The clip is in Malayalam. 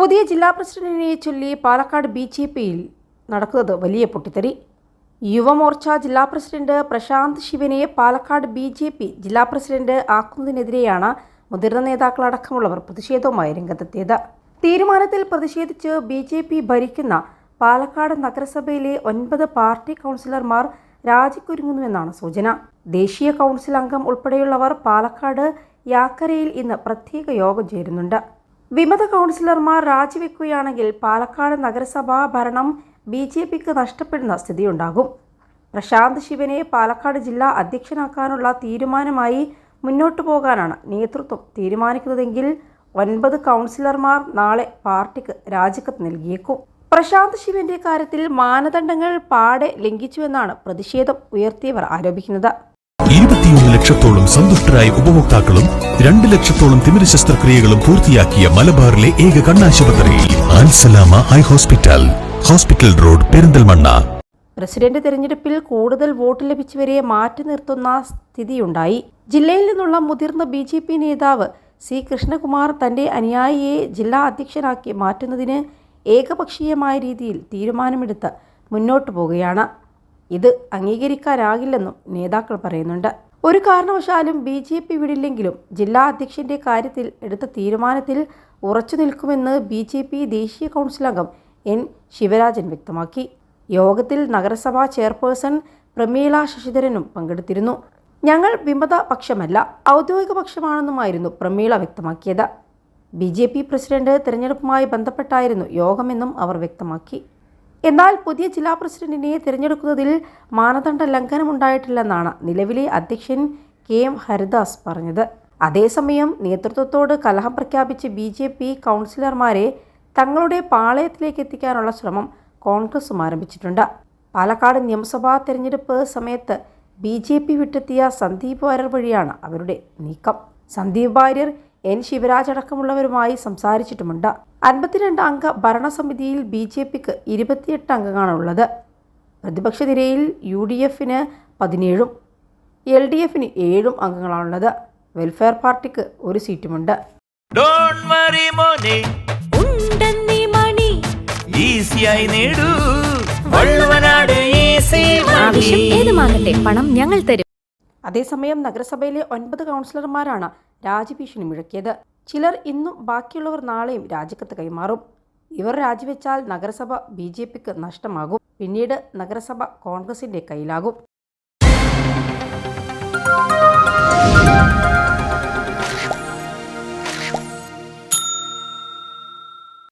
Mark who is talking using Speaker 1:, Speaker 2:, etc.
Speaker 1: പുതിയ ജില്ലാ പ്രസിഡന്റിനെ ചൊല്ലി പാലക്കാട് ബി ജെ പിയിൽ നടക്കുന്നത് വലിയ പൊട്ടിത്തെറി. യുവമോർച്ച ജില്ലാ പ്രസിഡന്റ് പ്രശാന്ത് ശിവനെ പാലക്കാട് ബി ജെ പി ജില്ലാ പ്രസിഡന്റ് ആക്കുന്നതിനെതിരെയാണ് മുതിർന്ന നേതാക്കളടക്കമുള്ളവർ പ്രതിഷേധവുമായി രംഗത്തെത്തിയത്. തീരുമാനത്തിൽ പ്രതിഷേധിച്ച് ബി ജെ പി ഭരിക്കുന്ന പാലക്കാട് നഗരസഭയിലെ ഒൻപത് പാർട്ടി കൗൺസിലർമാർ രാജിക്കൊരുങ്ങുന്നുവെന്നാണ് സൂചന. ദേശീയ കൗൺസിൽ അംഗം ഉൾപ്പെടെയുള്ളവർ പാലക്കാട് യാക്കരയിൽ ഇന്ന് പ്രത്യേക യോഗം ചേരുന്നുണ്ട്. വിമത കൗൺസിലർമാർ രാജിവെക്കുകയാണെങ്കിൽ പാലക്കാട് നഗരസഭാ ഭരണം ബി ജെ പിക്ക് നഷ്ടപ്പെടുന്ന സ്ഥിതിയുണ്ടാകും. പ്രശാന്ത് ശിവനെ പാലക്കാട് ജില്ലാ അധ്യക്ഷനാക്കാനുള്ള തീരുമാനമായി മുന്നോട്ടു പോകാനാണ് നേതൃത്വം തീരുമാനിക്കുന്നതെങ്കിൽ ഒൻപത് കൗൺസിലർമാർ നാളെ പാർട്ടിക്ക് രാജിക്കത്ത് നൽകിയേക്കും. പ്രശാന്ത് ശിവന്റെ കാര്യത്തിൽ മാനദണ്ഡങ്ങൾ പാടെ ലംഘിച്ചുവെന്നാണ് പ്രതിഷേധം ഉയർത്തിയവർ ആരോപിക്കുന്നത്.
Speaker 2: ഇരുപത്തിയൊന്ന് ലക്ഷത്തോളം സന്തുഷ്ടരായ ഉപഭോക്താക്കളും രണ്ട് ലക്ഷത്തോളം തിമിര ശസ്ത്രക്രിയകളും പൂർത്തിയാക്കിയ മലബാറിലെ ഏക കണ്ണാശുപത്രി ആൻസലാമ eye hospital hospital road Perinthalmanna.
Speaker 1: President തെരഞ്ഞെടുപ്പിൽ കൂടുതൽ വോട്ട് ലഭിച്ചവരെ മാറ്റി നിർത്തുന്ന സ്ഥിതിയുണ്ടായി. ജില്ലയിൽ നിന്നുള്ള മുതിർന്ന ബി ജെ പി നേതാവ് സി കൃഷ്ണകുമാർ തന്റെ അനുയായിയെ ജില്ലാ അധ്യക്ഷനാക്കി മാറ്റുന്നതിന് ഏകപക്ഷീയമായ രീതിയിൽ തീരുമാനമെടുത്ത് മുന്നോട്ടു പോവുകയാണ്. ഇത് അംഗീകരിക്കാനാകില്ലെന്നും നേതാക്കൾ പറയുന്നുണ്ട്. ഒരു കാരണവശാലും ബി ജെ പി വിടില്ലെങ്കിലും ജില്ലാ അധ്യക്ഷന്റെ കാര്യത്തിൽ എടുത്ത തീരുമാനത്തിൽ ഉറച്ചു നിൽക്കുമെന്ന് ബി ജെ പി ദേശീയ കൗൺസിൽ അംഗം എൻ ശിവരാജൻ വ്യക്തമാക്കി. യോഗത്തിൽ നഗരസഭാ ചെയർപേഴ്സൺ പ്രമീള ശശിധരനും പങ്കെടുത്തിരുന്നു. ഞങ്ങൾ വിമത പക്ഷമല്ല ഔദ്യോഗിക പക്ഷമാണെന്നുമായിരുന്നു പ്രമീള വ്യക്തമാക്കിയത്. ബി ജെ പി പ്രസിഡന്റ് തിരഞ്ഞെടുപ്പുമായി ബന്ധപ്പെട്ടായിരുന്നു യോഗമെന്നും അവർ വ്യക്തമാക്കി. എന്നാൽ പുതിയ ജില്ലാ പ്രസിഡന്റിനെ തിരഞ്ഞെടുക്കുന്നതിൽ മാനദണ്ഡ ലംഘനമുണ്ടായിട്ടില്ലെന്നാണ് നിലവിലെ അധ്യക്ഷൻ കെ എം ഹരിദാസ് പറഞ്ഞത്. അതേസമയം നേതൃത്വത്തോട് കലഹം പ്രഖ്യാപിച്ച് ബി ജെ പി കൗൺസിലർമാരെ തങ്ങളുടെ പാളയത്തിലേക്ക് എത്തിക്കാനുള്ള ശ്രമം കോൺഗ്രസും ആരംഭിച്ചിട്ടുണ്ട്. പാലക്കാട് നിയമസഭാ തെരഞ്ഞെടുപ്പ് സമയത്ത് ബി ജെ പി വിട്ടെത്തിയ സന്ദീപ് വാര്യർ വഴിയാണ് അവരുടെ നീക്കം. സന്ദീപ് വാര്യർ എൻ ശിവരാജ് അടക്കമുള്ളവരുമായി സംസാരിച്ചിട്ടുമുണ്ട്. അൻപത്തിരണ്ട് അംഗ ഭരണസമിതിയിൽ ബി ജെ പിക്ക് ഇരുപത്തിയെട്ട് അംഗങ്ങളാണുള്ളത്. പ്രതിപക്ഷ നിരയിൽ യു ഡി എഫിന് പതിനേഴും എൽ ഡി എഫിന് ഏഴും അംഗങ്ങളാണുള്ളത്. വെൽഫെയർ പാർട്ടിക്ക് ഒരു സീറ്റുമുണ്ട്.
Speaker 3: ഡോണ്ട് വറി മോനെ.
Speaker 4: ഉണ്ടെന്നീ മണി.
Speaker 3: ഈസിയായി നേടൂ. വള്ളുവനാട് ഈസി
Speaker 4: ആവശ്യം ഏതുമാകട്ടെ പണം ഞങ്ങൾ തരും.
Speaker 1: അതേസമയം നഗരസഭയിലെ ഒൻപത് കൗൺസിലർമാരാണ് രാജിഭീഷണി മുഴക്കിയത്. ചിലർ ഇന്നും ബാക്കിയുള്ളവർ നാളെയും രാജിക്കത്ത് കൈമാറും. ഇവർ രാജിവെച്ചാൽ നഗരസഭ ബി ജെ പിക്ക് നഷ്ടമാകും. പിന്നീട് നഗരസഭ കോൺഗ്രസിന്റെ കയ്യിലാകും.